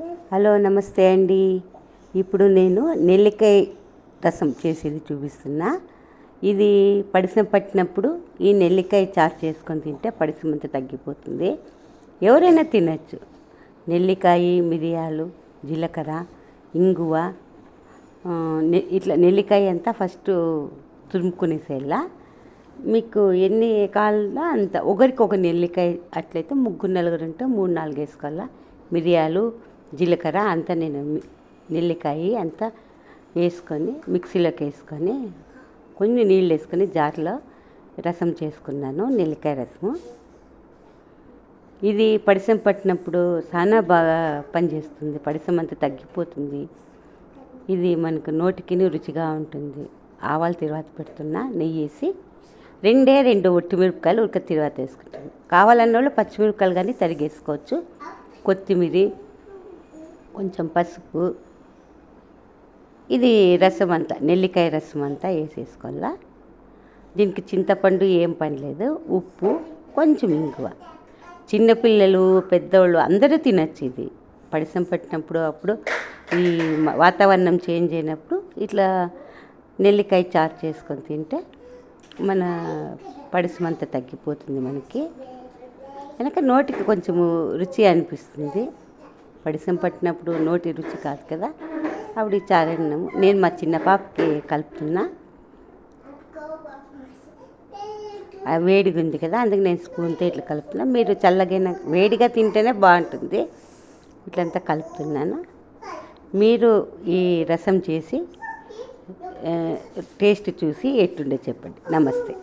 Hello నమస్తే అండి. ఇప్పుడు నేను నెల్లికాయ రసం చేసేది చూపిస్తున్నా. ఇది పడిసం పట్టినప్పుడు ఈ నెల్లికాయ చారు చేసుకొని తింటే పడిసం అంతా తగ్గిపోతుంది. ఎవరైనా తినచ్చు. నెల్లికాయ మిరియాలు జీలకర్ర ఇంగువ నె- ఇట్లా నెల్లికాయ అంతా ఫస్ట్ తురుముకునేసేలా మీకు ఎన్ని కావాలన్నా అంత ఒకరికి ఒక నెల్లికాయ అట్లయితే ముగ్గురు నలుగురు ఉంటే మూడు నాలుగు వేసుకోవాలా. మిరియాలు జీలకర్ర అంతా నేను మి- నెల్లికాయ అంతా వేసుకొని మిక్సీలోకి వేసుకొని కొన్ని నీళ్ళు వేసుకొని జార్లో రసం చేసుకున్నాను నెల్లికాయ రసము. ఇది పడిసం పట్టినప్పుడు చాలా బాగా పనిచేస్తుంది పడిసం అంతా తగ్గిపోతుంది. ఇది మనకు నోటికి రుచిగా ఉంటుంది. ఆవాలు తిరువాత పెడుతున్నా నెయ్యి వేసి రెండే రెండు ఒట్టిమిరపకాయలు ఉడక తిరువాత వేసుకుంటాను. కావాలన్న వాళ్ళు పచ్చిమిరపకాయలు కానీ తరిగేసుకోవచ్చు. కొత్తిమీర కొంచెం పసుపు. ఇది రసం అంతా నెల్లికాయ రసం అంతా వేసేసుకోవాలా. దీనికి చింతపండు ఏం పని లేదు ఉప్పు కొంచెం ఇంగువ. చిన్నపిల్లలు పెద్దవాళ్ళు అందరూ తినచ్చు ఇది. పడిసం పెట్టినప్పుడు అప్పుడు ఈ వాతావరణం చేంజ్ అయినప్పుడు ఇట్లా నెల్లికాయ చారు చేసుకొని తింటే మన పడిసం అంతా తగ్గిపోతుంది మనకి. కనుక నోటికి కొంచెము రుచి అనిపిస్తుంది. పడిసం పట్టినప్పుడు నోటి రుచి కాదు కదా? అప్పుడు ఈ చారు నేను మా చిన్న పాపకి కలుపుతున్నా. వేడిగా ఉంది కదా అందుకే నేను స్పూన్తో ఇట్లా కలుపుతున్నా. మీరు చల్లగైన వేడిగా తింటేనే బాగుంటుంది. ఇట్లంతా కలుపుతున్నాను. మీరు ఈ రసం చేసి టేస్ట్ చూసి ఎట్టుండే చెప్పండి. నమస్తే.